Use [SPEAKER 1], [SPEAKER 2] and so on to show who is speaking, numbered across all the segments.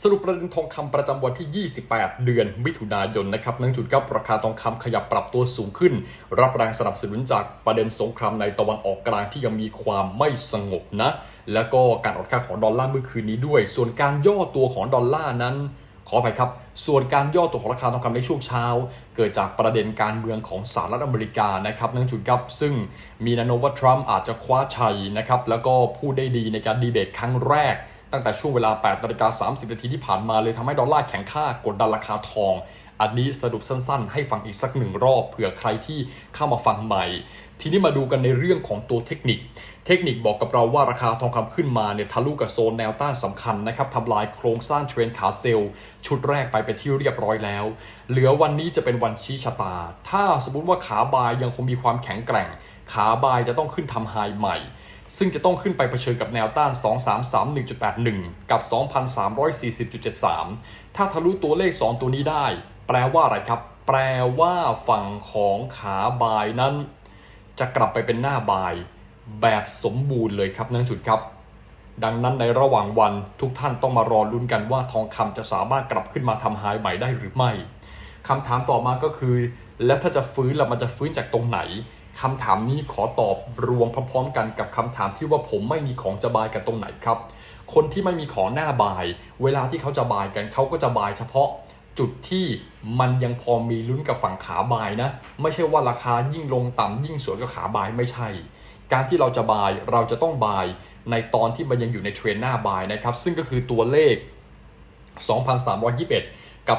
[SPEAKER 1] สรุปประเด็นทองคำประจำวันที่ 28 เดือนมิถุนายนนะครับนั่งจุดครับราคาทองคำขยับปรับตัวสูงขึ้น รับแรงสนับสนุนจากประเด็นสงครามในตะวันออกกลางที่ยังมีความไม่สงบนะ แล้วก็การอ่อนค่าของดอลลาร์เมื่อคืนนี้ด้วย ส่วนการย่อตัวของดอลลาร์นั้นขออภัยครับ ส่วนการย่อตัวของราคาทองคำในช่วงเช้า เกิดจากประเด็นการเมืองของสหรัฐอเมริกานะครับนั่นจุดครับ ซึ่งมีนวโนว่าทรัมป์อาจจะคว้าชัยนะครับ แล้วก็พูดได้ดีในการดีเบตครั้งแรก ตั้งแต่ช่วงเวลา8นาฬิกา30นาทีที่ผ่านมาเลยทำให้ดอลลาร์แข็งค่ากดดันราคาทอง อันนี้สรุปสั้นๆ ให้ฟังอีกสักหนึ่งรอบเผื่อใครที่เข้ามาฟังใหม่ ทีนี้มาดูกันในเรื่องของตัวเทคนิค เทคนิคบอกกับเราว่าราคาทองคำขึ้นมาเนี่ยทะลุกับโซนแนวต้านสำคัญนะครับทำลายโครงสร้างเทรนขาเซลล์ชุดแรกไปเป็นที่เรียบร้อยแล้ว เหลือวันนี้จะเป็นวันชี้ชะตา ถ้าสมมติว่าขาบายยังคงมีความแข็งแกร่ง ขาบายจะต้องขึ้นทำไฮใหม่ ซึ่งจะต้องขึ้นไปเผชิญกับแนวต้าน 2331.81 กับ 2340.73 ถ้าทะลุตัวเลข 2 ตัวนี้ได้ แปลว่าอะไรครับ แปลว่าฝั่งของขาบายนั้น จะกลับไปเป็นหน้าบายแบบสมบูรณ์เลยครับนั่นจุดครับ ดังนั้นในระหว่างวันทุกท่านต้องมารอลุ้นกันว่าทองคำจะสามารถกลับขึ้นมาทำไฮใหม่ได้หรือไม่คำถามต่อมาก็คือ แล้วถ้าจะฟื้นแล้วมันจะฟื้นจากตรงไหน คำถามนี้ขอตอบรวมพร้อมๆกันกับคำถามที่ว่าผมไม่มีของจะบายกันตรงไหนครับ คนที่ไม่มีของหน้าบาย เวลาที่เขาจะบายกันเขาก็จะบายเฉพาะจุดที่มันยังพอมีลุ้นกับฝั่งขาบายนะ ไม่ใช่ว่าราคายิ่งลงต่ำยิ่งสวนกับขาบายไม่ใช่ การที่เราจะบายเราจะต้องบายในตอนที่มันยังอยู่ในเทรนหน้าบายนะครับ ซึ่งก็คือตัวเลข 2,321 กับ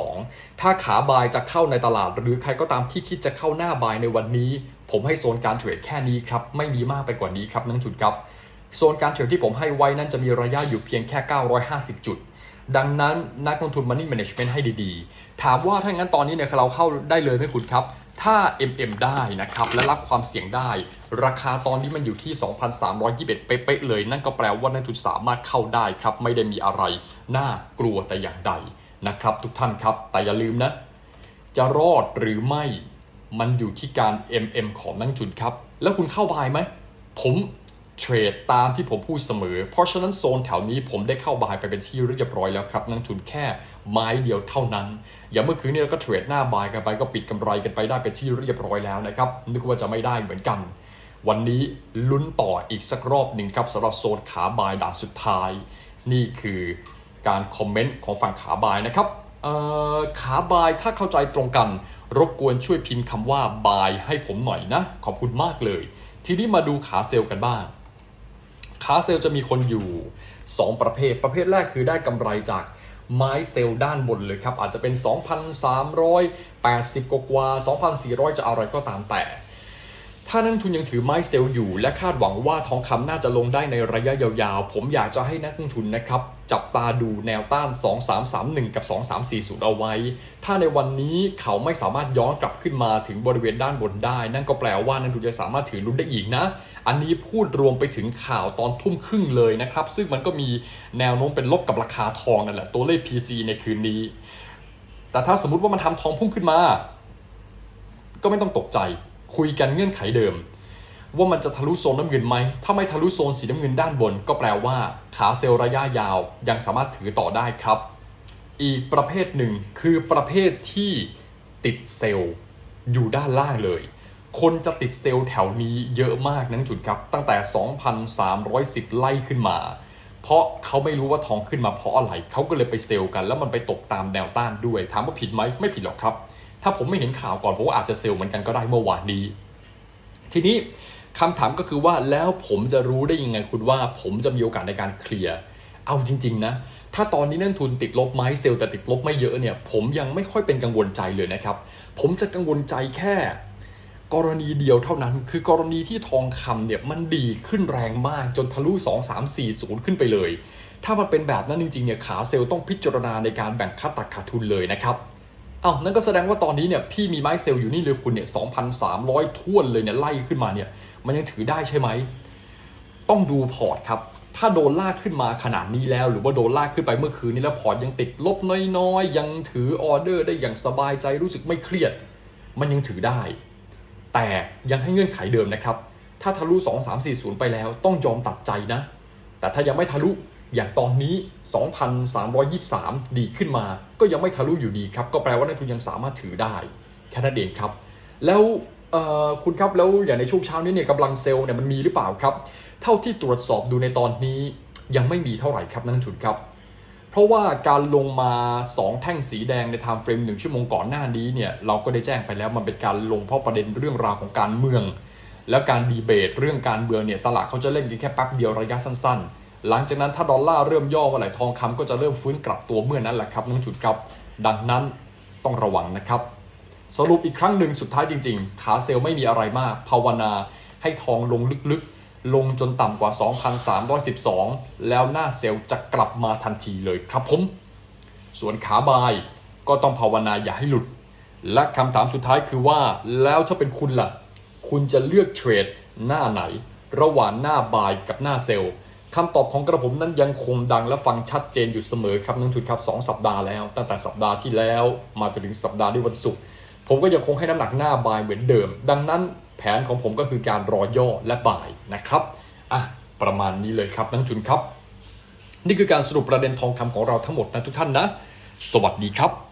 [SPEAKER 1] 2,312 ถ้าขาบายจะเข้าในตลาด หรือใครก็ตามที่คิดจะเข้าหน้าบายในวันนี้ ผมให้โซนการเทรดแค่นี้ครับ ไม่มีมากไปกว่านี้ครับนั่นจุดครับ โซนการเทรดที่ผมให้ไว้นั้นจะมีระยะอยู่เพียงแค่ 950 จุด ดังนั้นนักลงทุน Money Management ให้ดีๆ ถามว่าถ้างั้นตอนนี้เนี่ยเราเข้าได้เลยไหมคุณครับถ้า MM ได้นะครับ และรับความเสี่ยงได้ ราคาตอนนี้มันอยู่ที่ 2,321 เป๊ะๆเลย นั่นก็แปลว่านักทุนสามารถเข้าได้ครับ ไม่ได้มีอะไร น่ากลัวแต่อย่างใด นะครับทุกท่านครับ แต่อย่าลืมนะ จะรอดหรือไม่มันอยู่ที่การ MM ของนักลงทุนครับ แล้วคุณเข้าบายไหม ผมเทรดตามที่ผมพูดเสมอ เพราะฉะนั้นโซนแถวนี้ผมได้เข้าบายไปเป็นที่เรียบร้อยแล้วครับ นักทุนแค่ไม้เดียวเท่านั้น อย่างเมื่อคืนนี้เราก็เทรดหน้าบายกันไปก็ปิดกำไรกันไปได้เป็นที่เรียบร้อยแล้วนะครับ นึกว่าจะไม่ได้เหมือนกัน วันนี้ลุ้นต่ออีกสักรอบหนึ่งครับสำหรับโซนขาบายด่านสุดท้าย นี่คือ การคอมเมนต์ของฝั่งขาบายนะครับขาบายถ้าเข้าใจตรงกัน รบกวนช่วยพิมพ์คำว่าบายให้ผมหน่อยนะ ขอบคุณมากเลย ทีนี้มาดูขาเซลกันบ้างขาเซลจะมีคนอยู่ 2 ประเภท ประเภทแรกคือได้กำไรจากไม้เซลล์ด้านบนเลยครับ อาจจะเป็น 2,380 กว่า 2,400 จะอะไรก็ตามแต่ ถ้านักลงทุนยังถือไม้เซลล์อยู่ และคาดหวังว่าทองคำน่าจะลงได้ในระยะยาวๆ ผมอยากจะให้นักลงทุนนะครับ จับตาดูแนวต้าน 2331 กับ 2340 เอาไว้ ถ้าในวันนี้เขาไม่สามารถย้อนกลับขึ้นมาถึงบริเวณด้านบนได้ นั่นก็แปลว่านักลงทุนจะสามารถถือลุ้นได้อีกนะ อันนี้พูดรวมไปถึงข่าวตอนทุ่มครึ่งเลยนะครับ ซึ่งมันก็มีแนวโน้มเป็นลบกับราคาทองนั่นแหละ ตัวเลข PC ในคืนนี้ แต่ถ้าสมมติว่ามันทำทองพุ่งขึ้นมา ก็ไม่ต้องตกใจ คุยกันเงื่อนไขเดิม ว่ามันจะทะลุโซนน้ำเงินไหม ถ้าไม่ทะลุโซนสีน้ำเงินด้านบน ก็แปลว่าขาเซลล์ระยะยาวยังสามารถถือต่อได้ครับ อีกประเภทหนึ่งคือประเภทที่ติดเซลล์อยู่ด้านล่างเลยคนจะติดเซลล์แถวนี้เยอะมากนั่นจุดครับ ตั้งแต่ 2,310 ไล่ขึ้นมา เพราะเขาไม่รู้ว่าทองขึ้นมาเพราะอะไร เขาก็เลยไปเซลล์กัน แล้วมันไปตกตามแนวต้านด้วย ถามว่าผิดไหมไม่ผิดหรอกครับ ถ้าผมไม่เห็นข่าวก่อนผมว่าอาจจะเซลล์เหมือนกันก็ได้เมื่อวานนี้ ทีนี้คำถามก็คือว่าแล้วผมจะรู้ได้ยังไงคุณว่า ผมจะมีโอกาสในการเคลียร์เอาจริง ๆ นะ ถ้าตอนนี้นักลงทุนติดลบไม้เซลล์แต่ติดลบไม่เยอะเนี่ย ผมยังไม่ค่อยเป็นกังวลใจเลยนะครับ ผมจะกังวลใจแค่ กรณีเดียวเท่านั้น คือกรณีที่ทองคำเนี่ยมันดีขึ้นแรงมากจนทะลุ 2 3 4 0 ขึ้นไปเลย ถ้ามันเป็นแบบนั้นจริงๆเนี่ยขาเซลล์ต้องพิจารณาในการแบ่งค่าตัดขาดทุนเลยนะครับ อ้าวนั่นก็แสดงว่าตอนนี้เนี่ยพี่มีไม้เซลล์อยู่นี่เลยคุณเนี่ย2,300ท้วนเลยเนี่ยไล่ขึ้นมาเนี่ยมันยังถือได้ใช่ไหม ต้องดูพอร์ตครับ ถ้าโดนลากขึ้นมาขนาดนี้แล้ว หรือว่าโดนลากขึ้นไปเมื่อคืนนี้แล้วพอร์ตยังติดลบน้อยๆ ยังถือออเดอร์ได้อย่างสบายใจรู้สึกไม่เครียด มันยังถือได้ แต่ยังให้เงื่อนไขเดิมนะครับ ถ้าทะลุ 2 3 4 0 ไปแล้วต้องยอมตัดใจนะ แต่ถ้ายังไม่ทะลุ อย่างตอนนี้ 2,323 ดีขึ้นมา ก็ยังไม่ทะลุอยู่ดีครับ ก็แปลว่านักทุนยังสามารถถือได้แค่นั้นเองครับ แล้วคุณครับแล้วอย่างในช่วงเช้านี้เนี่ยกำลังเซลล์เนี่ยมันมีหรือเปล่าครับ เท่าที่ตรวจสอบดูในตอนนี้ยังไม่มีเท่าไหร่ครับนักลงทุนครับ เพราะว่าการลงมา 2 แท่งสีแดงในไทม์เฟรม1ชั่วโมงก่อนหน้านี้เนี่ยเราก็ได้แจ้งไปแล้วมันเป็นการลงเพราะประเด็นเรื่องราวของการเมือง แล้วการดีเบต เรื่องการเมืองเนี่ยตลาดเขาจะเล่นกันแค่แป๊บเดียวระยะสั้นๆ หลังจากนั้นถ้าดอลลาร์เริ่มย่อเมื่อไหร่ทองคำก็จะเริ่มฟื้นกลับตัวเมื่อนั้นแหละครับน้องจุดครับ ดังนั้นต้องระวังนะครับ สรุปอีกครั้งหนึ่งสุดท้ายจริง ๆ ขาเซลล์ไม่มีอะไรมาก ภาวนาให้ทองลงลึกๆ ลงจนต่ำกว่า 2,312 แล้วหน้าเซลล์จะกลับมาทันทีเลยครับผม ส่วนขาบายก็ต้องภาวนาอย่าให้หลุด และคำถามสุดท้ายคือว่าแล้วถ้าเป็นคุณล่ะ คุณจะเลือกเทรดหน้าไหน ระหว่างหน้าบายกับหน้าเซลล์ คำตอบของกระผมนั้นยังคงดังและฟังชัดเจนอยู่เสมอครับนักทุนครับ2สัปดาห์แล้ว ตั้งแต่สัปดาห์ที่แล้วมาจนถึงสัปดาห์ที่วันศุกร์ผมก็ยังคงให้น้ำหนักหน้าบายเหมือนเดิม ดังนั้นแผนของผมก็คือการรอย่อและบายนะครับอะประมาณนี้เลยครับนักทุนครับ นี่คือการสรุปประเด็นทองคำของเราทั้งหมดนะทุกท่านนะ สวัสดีครับ